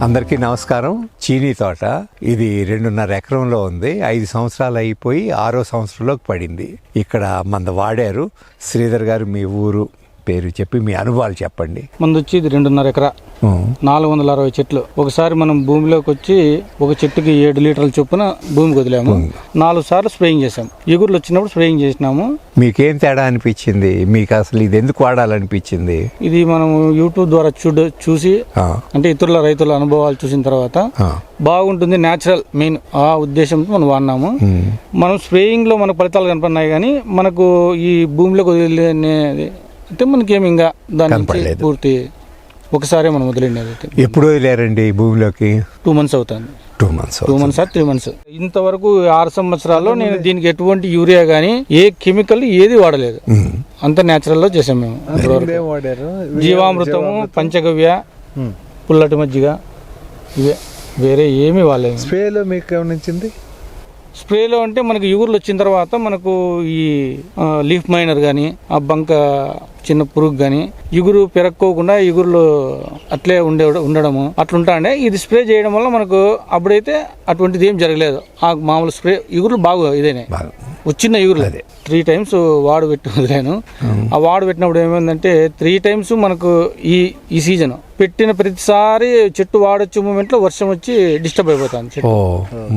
అందరికీ నమస్కారం. చీనీ తోట ఇది రెండున్నర ఎకరంలో ఉంది. ఐదు సంవత్సరాలు అయిపోయి ఆరో సంవత్సరంలోకి పడింది. ఇక్కడ మంద వాడారు. శ్రీధర్ గారు మీ ఊరు పేరు చెప్పి మీ అనుభవాలు చెప్పండి. మంది వచ్చి ఇది రెండున్నర ఎకరా. నాలుగు వందల అరవై చెట్లు. ఒకసారి మనం భూమిలోకి వచ్చి ఒక చెట్టుకి ఏడు లీటర్ల చొప్పున భూమికి వదిలాము. నాలుగు సార్లు స్ప్రేయింగ్ చేసాం ఎగురులు వచ్చినప్పుడు స్ప్రేయింగ్ చేసినాము. మీకేం తేడా అనిపించింది? మీకు అసలు ఇది ఎందుకు వాడాలనిపించింది? ఇది మనం యూట్యూబ్ ద్వారా చూడ చూసి అంటే ఇతరుల రైతుల అనుభవాలు చూసిన తర్వాత బాగుంటుంది న్యాచురల్ మెయిన్ ఆ ఉద్దేశంతో మనం వాడినాము. మనం స్ప్రేయింగ్లో మనకు ఫలితాలు కనపడినాయి కానీ మనకు ఈ భూమిలోకి వదిలేది అంటే మనకేమి ఇంకా దాని కనపడలేదు. పూర్తి ఒకసారి మనం అయితే ఎప్పుడు వదిలేరండి ఈ భూమిలోకి? టూ మంత్స్ అవుతుంది. Two months two months or three months ఇంతవరకు ఆరు సంవత్సరాల్లో నేను దీనికి ఎటువంటి యూరియా గానీ ఏ కెమికల్ ఏది వాడలేదు. అంత నేచురల్లో చేసాం మేము ఇప్పటివరకు. వాడారు. జీవామృతము పంచగవ్య. పుల్లటి మజ్జిగ ఇవే. వేరే ఏమీ వాడలేదు. స్ప్రేలో మీకు ఏమనిచ్చింది స్ప్రేలో అంటే మనకు ఇగురులు వచ్చిన తర్వాత మనకు ఈ లీఫ్ మైనర్ కానీ ఆ బంక చిన్న పురుగు కానీ ఇగురు పెరక్కోకుండా ఇగురులు అట్లే ఉండే ఉండడము అట్లుంటా అంటే ఇది స్ప్రే చేయడం వల్ల మనకు అప్పుడైతే అటువంటిది ఏం జరగలేదు. ఆ మామూలు స్ప్రే ఇగురులు బాగా ఇదేనే. వచ్చిన ఇగురులు త్రీ టైమ్స్ వాడు పెట్టి వదిలాను. ఆ వాడు పెట్టినప్పుడు ఏమైందంటే త్రీ టైమ్స్ మనకు ఈ ఈ సీజన్. పెట్టిన ప్రతిసారి చెట్టు వాడొచ్చే మూమెంట్లో వర్షం వచ్చి డిస్టర్బ్ అయిపోతుంది చెట్టు.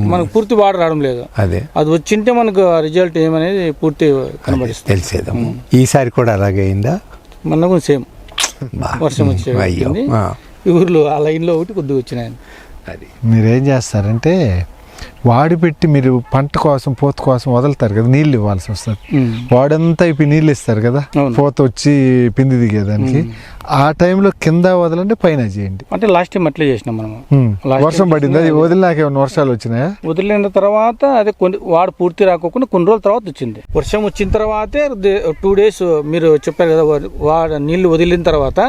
మనకు పూర్తి వాడ రావడం లేదు. అదే. అది వచ్చింటే మనకు రిజల్ట్ ఏమనేది పూర్తి కనబడిస్తుంది తెలిసేదమ్మ ఈసారి కూడా అలాగే అయిందా? మనకు సేమ్. వర్షం వచ్చి ఊర్లో ఆ లైన్లో ఒకటి కొద్దిగా వచ్చినాయి అది. మీరు ఏం చేస్తారంటే వాడి పెట్టి మీరు పంట కోసం పోత కోసం వదులుతారు కదా నీళ్ళు ఇవ్వాల్సి వస్తుంది. వాడంతా ఇప్పుడు నీళ్ళు ఇస్తారు కదా. పోత వచ్చి పిండి దిగేదానికి. ఆ టైంలో కింద వదలండి పైన చేయండి. అంటే లాస్ట్ టైం అట్లే చేసినాం. Last వర్షం పడింది? అది వదిలినాక ఏమైనా వర్షాలు వచ్చినాయా? వదిలిన తర్వాత అదే కొన్ని వాడు పూర్తి రాకోకుండా కొన్ని రోజుల తర్వాత వచ్చింది. వర్షం వచ్చిన తర్వాతే టూ డేస్ మీరు చెప్పారు కదా వాడు నీళ్ళు వదిలిన తర్వాత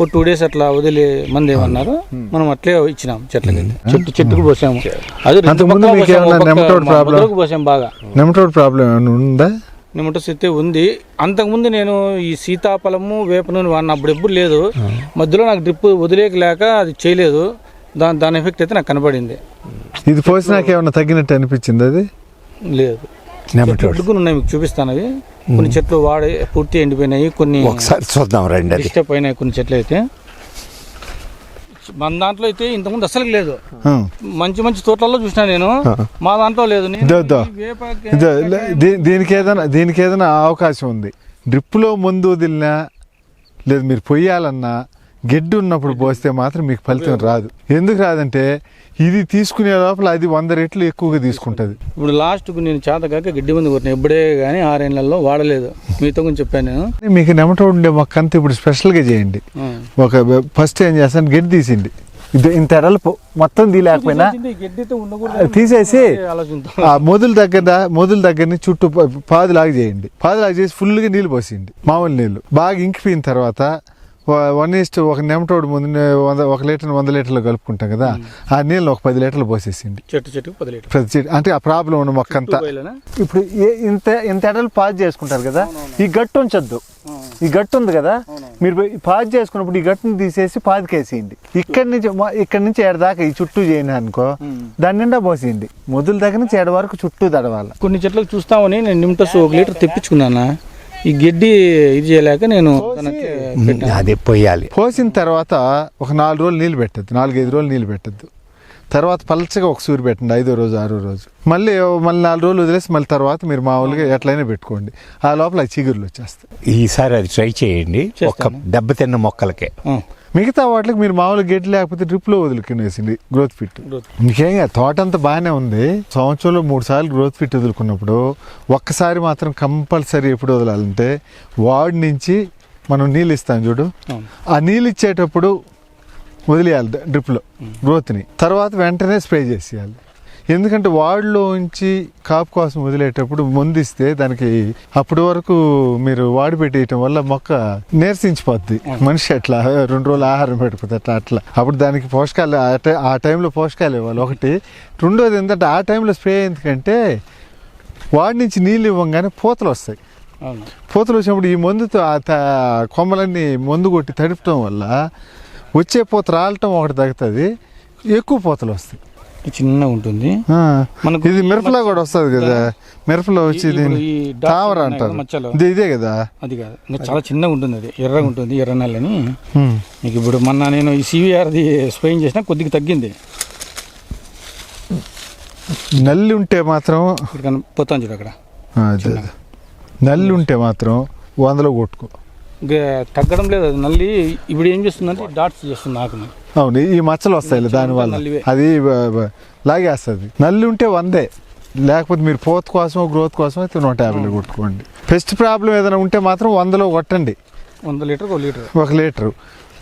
ఓ టూ డేస్ అట్లా వదిలి మంది ఏమన్నారు. మనం అట్లే ఇచ్చినాం చెట్లకి చెట్టు చెట్టుకు పోసాము. అది రెండు అంతకుముందు పక్కల మీకు పోసాము. ఏమన్నా ఒక పక్క nematode మా problem? మొదలకు పోసాం బాగా. నెమటోడ్ ప్రాబ్లం ఏమైనా ఉందా? నిమ్మటస్ అయితే ఉంది. అంతకుముందు నేను ఈ సీతాఫలము వేప నూనె వాడిన అప్పుడు ఎప్పుడు లేదు. మధ్యలో నాకు డ్రిప్ వదిలేకలేక అది చేయలేదు. దాని దాని ఎఫెక్ట్ అయితే నాకు కనబడింది. ఇది పోసినాక ఏమైనా తగ్గినట్టు అనిపించింది అది? లేదు. చెట్లు ఉన్నాయి మీకు చూపిస్తాను అవి. కొన్ని చెట్లు వాడి పూర్తి ఎండిపోయినాయి. కొన్ని ఒకసారి చూద్దాం రండి డిస్టర్బ్ అయినాయి కొన్ని చెట్లు అయితే. మన దాంట్లో అయితే ఇంతకుముందు అసలు లేదు. మంచి మంచి తోటలలో చూసినా నేను. మా దాంట్లో లేదు. దీనికి ఏదైనా దీనికి ఏదైనా అవకాశం ఉంది. డ్రిప్పులో ముందు వదిలినా లేదు మీరు పొయ్యాలన్నా గడ్డి ఉన్నప్పుడు పోస్తే మాత్రం మీకు ఫలితం రాదు. ఎందుకు రాదంటే ఇది తీసుకునే లోపల అది వంద రెట్లు ఎక్కువగా తీసుకుంటుంది. ఇప్పుడు లాస్ట్కు నేను చేతకాక గడ్డి మంది కొట్టిన. ఎప్పుడే కానీ ఆరేళ్ళలో వాడలేదు. మీతో గురించి చెప్పాను నేను. మీకు నెమటో ఉండే మొక్క అంతా ఇప్పుడు స్పెషల్గా చేయండి. ఒక ఫస్ట్ ఏం చేస్తాను గడ్డి తీసిండి ఇంత ఎడల్పు మొత్తం తీయలేకపోయినా తీసేసి మొదలు దగ్గర మొదలు దగ్గరని చుట్టూ పాదులాగా చేయండి. పాదులాగా చేసి ఫుల్గా నీళ్ళు పోసేయండి మామూలు నీళ్ళు. బాగా ఇంకిపోయిన తర్వాత వన్ ఈస్ట్ ఒక నెమటోడు ముందు వంద ఒక లీటర్ వంద లీటర్లు కలుపుకుంటాం కదా ఆ నీళ్ళు ఒక పది లీటర్లు పోసేసింది. చెట్టు చెట్టుకు పది లీటర్ ప్రతి చెట్టు అంటే ఆ ప్రాబ్లం ఉన్న మొక్క అంతా బయలునా? ఇప్పుడు ఇంత ఇంత ఎడలు పాజ్ చేసుకుంటారు కదా ఈ గట్టు ఉంచొద్దు. ఈ గట్టు ఉంది కదా మీరు పాజ్ చేసుకున్నప్పుడు ఈ గట్టుని తీసేసి పాదికేసేయండి ఇక్కడి నుంచి ఇక్కడి నుంచి ఏడు దాకా ఈ చుట్టూ చేయండి అనుకో దాని నిండా పోసేయండి మొదల దగ్గర నుంచి ఏడు వరకు చుట్టూ తడవాలి. కొన్ని చెట్లకు చూస్తామని నేను నిమిటస్ ఒక లీటర్ తెప్పించుకున్నానా? ఈ గడ్డి ఇది చేయలేక నేను. అది పొయ్యాలి పోసిన తర్వాత ఒక నాలుగు రోజులు నీళ్ళు పెట్టద్దు నాలుగైదు రోజులు నీళ్ళు పెట్టద్దు. తర్వాత పలచగా ఒక సూరి పెట్టండి ఐదో రోజు ఆరో రోజు. మళ్ళీ మళ్ళీ నాలుగు రోజులు వదిలేసి మళ్ళీ తర్వాత మీరు మామూలుగా ఎట్లయినా పెట్టుకోండి. ఆ లోపల చిగురులు వచ్చేస్తాయి. ఈసారి అది ట్రై చేయండి. ఒక. దెబ్బతిన్న మొక్కలకే. మిగతా వాటికి మీరు మామూలుగా గడ్డి లేకపోతే డ్రిప్లో వదులుకునేసింది గ్రోత్ ఫిట్ growth. ఇంకేం కాదు, తోట అంతా బాగానే ఉంది. సంవత్సరంలో మూడు సార్లు గ్రోత్ ఫిట్ వదులుకున్నప్పుడు ఒక్కసారి మాత్రం కంపల్సరీ ఎప్పుడు వదలాలంటే వాడి నుంచి మనం నీళ్ళు ఇస్తాం చూడు. ఆ నీళ్ళు ఇచ్చేటప్పుడు వదిలేయాలి డ్రిప్లో గ్రోత్ని తర్వాత వెంటనే స్ప్రే చేసేయాలి. ఎందుకంటే వాడిలోంచి కాపు కోసం వదిలేటప్పుడు ముందిస్తే దానికి అప్పటి వరకు మీరు వాడి పెట్టేయటం వల్ల మొక్క నీరసించిపోద్ది. మనిషి అట్లా రెండు రోజులు ఆహారం పెట్టుకుంది అట్లా అట్లా. అప్పుడు దానికి పోషకాలు ఆ టై- ఆ టైంలో పోషకాలు ఇవ్వాలి. ఒకటి. రెండోది ఏంటంటే ఆ టైంలో స్ప్రే ఎందుకంటే వాడి నుంచి నీళ్ళు ఇవ్వగానే పూతలు వస్తాయి. పూతలు వచ్చినప్పుడు ఈ మందుతో ఆ కొమ్మలన్నీ మందు కొట్టి తడపటం వల్ల వచ్చే పూత రాలటం ఒకటి తగ్గుతుంది. ఎక్కువ పూతలు వస్తాయి. చిన్నగా ఉంటుంది. మనకు ఇది మిరపలో కూడా వస్తుంది కదా. మిరపలో వచ్చి తావర అంటారు. ఇది ఇదే కదా? అది కాదు. ఇంకా చాలా చిన్నగా ఉంటుంది అది. ఎర్రగా ఉంటుంది ఎర్ర నెలని ఉమ్. నీకు ఇప్పుడు మొన్న నేను ఈ సివిఆర్ది స్ప్రేయింగ్ చేసినా కొద్దిగా తగ్గింది. నల్లి ఉంటే మాత్రం ఇక్కడ పోతాను చూడు అక్కడ. నల్లి ఉంటే మాత్రం వందలో కొట్టుకో. తగ్గడం లేదు అది నల్లి. ఇప్పుడు ఏం చేస్తుందంటే డాట్స్ చేస్తుంది ఆకుని అవును ఈ మచ్చలు వస్తాయి దానివల్ల. అది లాగేస్తుంది. నల్లి ఉంటే వందే. లేకపోతే మీరు పోత్ కోసం గ్రోత్ కోసం అయితే నూట యాభైలో కొట్టుకోండి. పెస్ట్ ప్రాబ్లం ఏదైనా ఉంటే మాత్రం వందలో కొట్టండి. వంద లీటర్ ఒక లీటర్. ఒక లీటరు.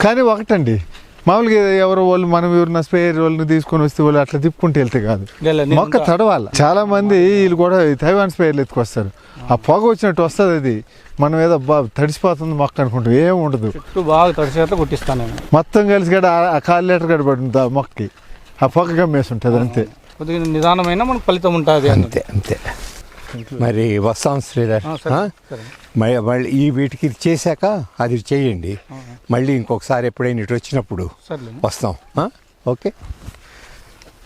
కానీ ఒకటండి. మామూలుగా ఎవరో వాళ్ళు మనం ఎవరిన స్పేర్ వాళ్ళని తీసుకొని వస్తే వాళ్ళు అట్లా తిప్పుకుంటూ వెళ్తే కాదు. మొక్క తడవాలి. చాలా మంది వీళ్ళు కూడా తైవాన్ స్పేర్లు ఎత్తుకొస్తారు. ఆ పొగ వచ్చినట్టు వస్తుంది అది. మనం ఏదో బా తడిసిపోతుంది మొక్క అనుకుంటాం. ఏం ఉండదు. చుట్టూ బాగా తడిసేట్లా కొట్టిస్తాను నేను. మొత్తం కలిసి కూడా ఆ- ఆ కాలు లీటర్ గడ పడుతుంది ఆ మొక్కకి. ఆ పొగ గమ్మేసి ఉంటుంది అంతే. కొద్దిగా నిదానమైన మనకు ఫలితం ఉంటుంది అంతే అంతే. మరి వస్తాం శ్రీధర్. మళ్ళీ మళ్ళీ ఈ వీటికి ఇది చేశాక అది చేయండి. మళ్ళీ ఇంకొకసారి ఎప్పుడైనా ఇటు వచ్చినప్పుడు వస్తాం? ఓకే.